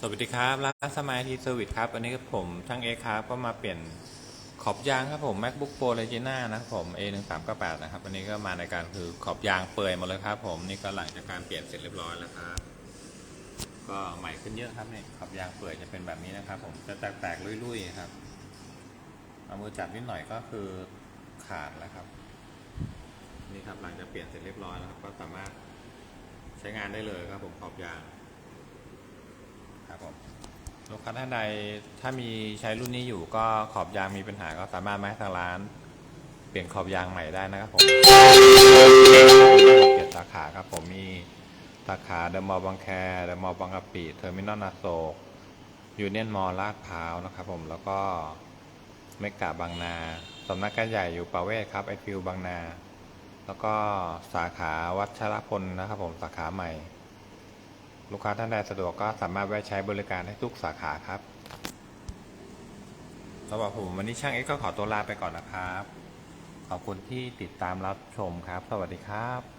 สวัสดีครับร้านสมายทีเซอร์วิสครับวันนี้ก็ผมช่างเอครับก็มาเปลี่ยนขอบยางครับผม macbook pro regina นะครับผม a 1 3 9 8นะครับวันนี้ก็มาในการคือขอบยางเปื่อยหมดเลยครับผมนี่ก็หลังจากการเปลี่ยนเสร็จเรียบร้อยแล้วครับก็ใหม่ขึ้นเยอะครับเนี่ยขอบยางเปื่อยจะเป็นแบบนี้นะครับ ผมจะแตกๆลุยๆครับเอามือจับนิดหน่อยก็คือขาดแล้วครับ นี่ครับหลังจากเปลี่ยนเสร็จเรียบร้อยแล้วครับ ก็สามารถใช้งานได้เลยครับผมขอบยาง ลูกค้าท่านใดถ้ามีใช้รุ่นนี้อยู่ก็ขอบยางมีปัญหาก็สามารถมาให้ทางร้าน เปลี่ยนขอบยางใหม่ได้นะครับผมเปลี่ยนสาขาครับผมมีสาขาเดอะมอลล์บางแคเดอะมอลล์บางกะปิเทอร์มินอลนาโศกยูเนียนมอลล์ลาดพร้าวนะครับผมแล้วก็เมกะบางนาสำนักงานใหญ่อยู่ประเวศครับไอฟิวบางนา แล้วก็สาขาวัชรพลนะครับผมสาขาใหม่ ลูกค้าท่านใดสะดวกก็สามารถแวะใช้บริการให้ทุกสาขาครับสำหรับผมวันนี้ช่างเอ็กก็ขอตัวลาไปก่อนนะครับ ขอบคุณที่ติดตามรับชมครับ สวัสดีครับ